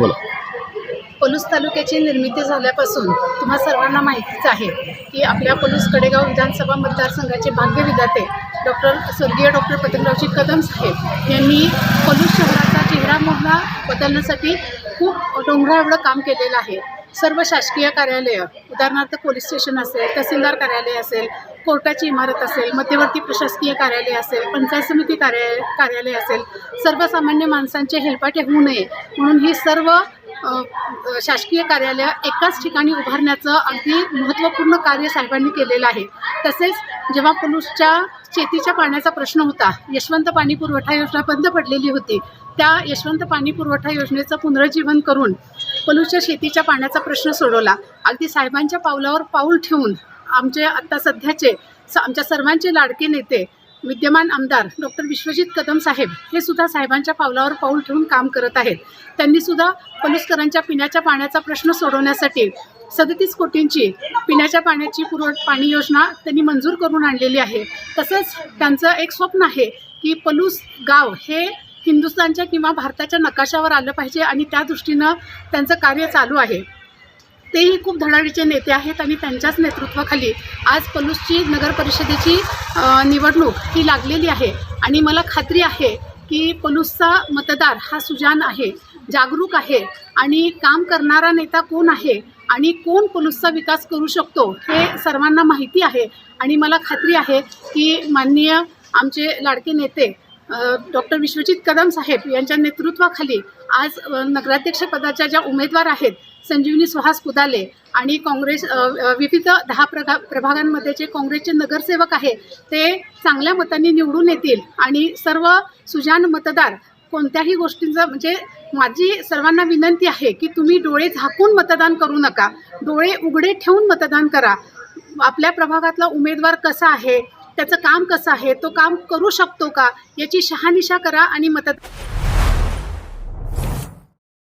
बोला. पलूस तालुक्याची निर्मिती झाल्यापासून तुम्हा सर्वांना माहितीच आहे की आपल्या पलूस कडेगाव विधानसभा मतदारसंघाचे भाग्य विधाते डॉक्टर स्वर्गीय डॉक्टर पतंगरावजी कदम साहेब यांनी पलूस शहराचा चेहरा मोहरा बदलण्यासाठी खूप डोंगरा एवढं काम केलेलं आहे. सर्व शासकीय कार्यालयं उदाहरणार्थ पोलीस स्टेशन असेल तहसीलदार कार्यालय असेल कोर्टाची इमारत असेल मध्यवर्ती प्रशासकीय कार्यालय असेल पंचायत समिती कार्यालय कार्यालय असेल सर्वसामान्य माणसांचे हेलपाटे होऊ नये. म्हणून ही सर्व शासकीय कार्यालय एकाच ठिकाणी उभारण्याचं अगदी महत्त्वपूर्ण कार्य साहेबांनी केलेलं आहे. तसेच जेव्हा पलूसच्या शेतीच्या पाण्याचा प्रश्न होता यशवंत पाणी पुरवठा योजना बंद पडलेली होती त्या यशवंत पाणी पुरवठा योजनेचं पुनरुज्जीवन करून पलूसच्या शेतीच्या पाण्याचा प्रश्न सोडवला. अगदी साहेबांच्या पावलावर पाऊल ठेवून आमचे आत्ता सध्याचे स आमच्या सर्वांचे लाडके नेते विद्यमान आमदार डॉक्टर विश्वजित कदम साहेब हे सुद्धा साहेबांच्या पावलावर पाऊल ठेवून काम करत आहेत. त्यांनी सुद्धा पलुसकरांच्या पिण्याच्या पाण्याचा प्रश्न सोडवण्यासाठी सदतीस कोटींची पिण्याच्या पाण्याची पुरव पाणी योजना त्यांनी मंजूर करून आणलेली आहे. तसंच त्यांचं एक स्वप्न आहे की पलूस गाव हे हिंदुस्थानच्या किंवा भारताच्या नकाशावर आलं पाहिजे आणि त्या दृष्टीनं त्यांचं कार्य चालू आहे. तेही खूप धडाडीचे नेते आहेत आणि त्यांच्याच नेतृत्वाखाली आज पलूसची नगर परिषदेची निवडणूक ही लागलेली आहे. आणि मला खात्री आहे की पलूसचा मतदार हा सुजान आहे जागरूक आहे आणि काम करणारा नेता कोण आहे आणि कोण पलूसचा विकास करू शकतो हे सर्वांना माहिती आहे. आणि मला खात्री आहे की माननीय आमचे लाडके नेते डॉक्टर विश्वजित कदम साहेब यांच्या नेतृत्वाखाली आज नगराध्यक्षपदाच्या ज्या उमेदवार आहेत संजीवनी सुहास कुदाले आणि काँग्रेस विविध दहा प्रगा प्रभागांमध्ये जे काँग्रेसचे नगरसेवक आहे ते चांगल्या मतांनी निवडून येतील आणि सर्व सुजान मतदार कोणत्याही गोष्टींचा म्हणजे माझी सर्वांना विनंती आहे की तुम्ही डोळे झाकून मतदान करू नका. डोळे उघडे ठेवून मतदान करा. आपल्या प्रभागातला उमेदवार कसा आहे? त्याचं काम कसं आहे? तो काम करू शकतो का? याची शहानिशा करा आणि मदत